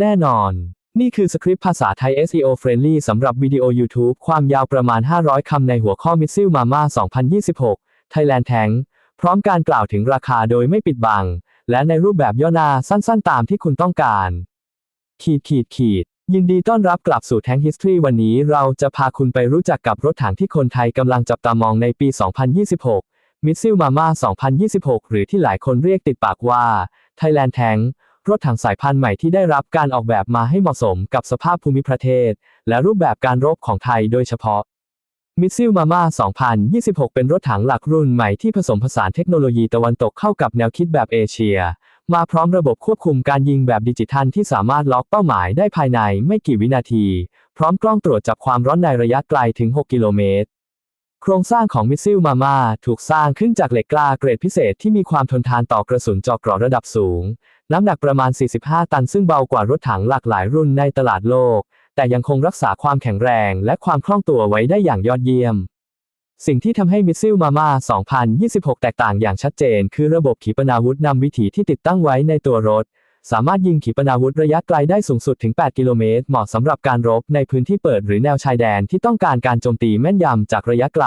แน่นอน นี่คือสคริปต์ภาษาไทย SEO Friendly สำหรับวิดีโอ YouTube ความยาวประมาณ 500 คำในหัวข้อ Missile Mama 2026 Thailand Tank พร้อมการกล่าวถึงราคาโดยไม่ปิดบัง และในรูปแบบย่อหน้าสั้นๆ ตามที่คุณต้องการ ขีดขีดขีด ยินดีต้อนรับกลับสู่ Tank History วันนี้เราจะพาคุณไปรู้จักกับรถถังที่คนไทยกำลังจับตามองในปี 2026 Missile Mama 2026 หรือที่หลายคนเรียกติดปากว่า Thailand Tank รถถังสายพันธุ์ใหม่ที่ได้รับการออกแบบมาให้เหมาะสมกับสภาพภูมิประเทศ และรูปแบบการรบของไทยโดยเฉพาะมิสซิลมาม่า 2026 เป็นรถถังหลักรุ่นใหม่ที่ผสมผสานเทคโนโลยีตะวันตกเข้ากับแนวคิดแบบเอเชีย มาพร้อมระบบควบคุมการยิงแบบดิจิทัลที่สามารถล็อกเป้าหมายได้ภายในไม่กี่วินาที พร้อมกล้องตรวจจับความร้อนในระยะไกลถึง 6 กิโลเมตร โครงสร้างของมิสซิลมาม่าถูกสร้างขึ้นจากเหล็กกล้าเกรดพิเศษที่มีความทนทานต่อกระสุนเจาะเกราะระดับสูง น้ำหนักประมาณ 45 ตันซึ่งเบากว่ารถถังหลากหลายรุ่นในตลาดโลก แต่ยังคงรักษาความแข็งแรงและความคล่องตัวไว้ได้อย่างยอดเยี่ยม สิ่งที่ทำให้มิสซิลมาม่า 2026 แตกต่างอย่างชัดเจน คือระบบขีปนาวุธนำวิถีที่ติดตั้งไว้ในตัวรถ สามารถยิงขีปนาวุธระยะไกลได้สูงสุดถึง 8 กิโลเมตร เหมาะสำหรับการรบในพื้นที่เปิดหรือแนวชายแดนที่ต้องการการโจมตีแม่นยำจากระยะไกล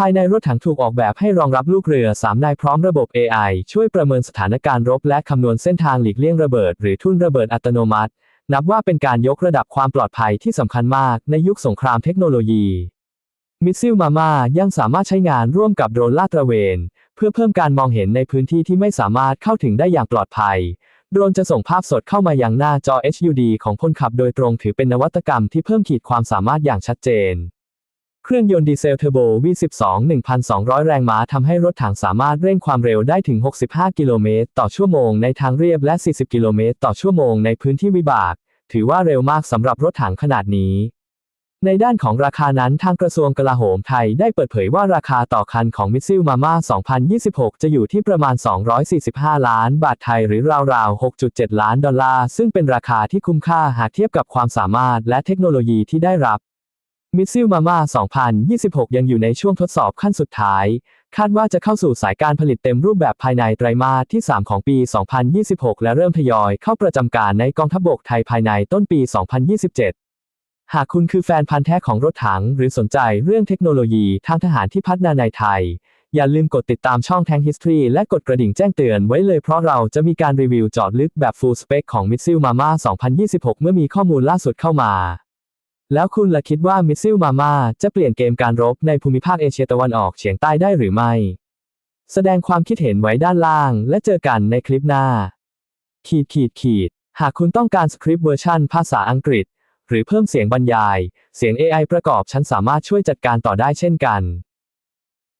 ภายในรถถังถูกออกแบบให้รองรับลูกเรือ 3 นายพร้อมระบบ AI ช่วยประเมินสถานการณ์รบและคำนวณเส้นทางหลีกเลี่ยงระเบิด หรือทุ่นระเบิดอัตโนมัติ นับว่าเป็นการยกระดับความปลอดภัยที่สำคัญมากในยุคสงครามเทคโนโลยีมิสซิลมาม่ายังสามารถใช้งานร่วมกับโดรนลาดตระเวน เพื่อเพิ่มการมองเห็นในพื้นที่ที่ไม่สามารถเข้าถึงได้อย่างปลอดภัย โดรนจะส่งภาพสดเข้ามายังหน้าจอ HUD ของคนขับโดยตรงถือเป็นนวัตกรรมที่เพิ่มขีดความสามารถอย่างชัดเจน เครื่องยนต์ดีเซลเทอร์โบ V12 1,200 แรงม้าทำให้รถถังสามารถเร่งความเร็วได้ถึง 65 กิโลเมตรต่อชั่วโมงในทางเรียบและ 40 กิโลเมตรต่อชั่วโมงในพื้นที่วิบาก ถือว่าเร็วมากสำหรับรถถังขนาดนี้ ในด้านของราคานั้นทางกระทรวงกลาโหมไทยได้เปิดเผยว่าราคาต่อคันของมิสซิลมาม่า2026 จะอยู่ที่ประมาณ 245 ล้านบาทไทยหรือราวๆ 6.7 ล้านดอลลาร์ซึ่งเป็นราคาที่คุ้มค่าหากเทียบกับความสามารถและเทคโนโลยีที่ได้รับ มิสซิลมาม่า2026 ยังอยู่ในช่วงทดสอบขั้นสุดท้าย คาดว่าจะเข้าสู่สายการผลิตเต็มรูปแบบภายในไตรมาสที่ 3 ของปี 2026 และเริ่มทยอยเข้าประจำการในกองทัพบกไทยภายในต้นปี 2027หากคุณคือแฟนพันธ์แท้ของรถถัง หรือสนใจเรื่องเทคโนโลยีทางทหารที่พัฒนาในไทย อย่าลืมกดติดตามช่อง Tank History และกดกระดิ่งแจ้งเตือนไว้เลยเพราะเราจะมีการรีวิวจาะลึกแบบ Full Spec ของ Missile Mama 2026 เมื่อมีข้อมูลล่าสุดเข้ามา แล้วคุณล่ะคิดว่ามิสซิลมามาจะเปลี่ยนเกมการรบในภูมิภาคเอเชียตะวันออกเฉียงใต้ได้หรือไม่ แสดงความคิดเห็นไว้ด้านล่างและเจอกันในคลิปหน้า ขีดขีดขีด หากคุณต้องการสคริปต์เวอร์ชันภาษาอังกฤษ หรือเพิ่มเสียงบรรยาย เสียง AI ประกอบฉันสามารถช่วยจัดการต่อได้เช่นกัน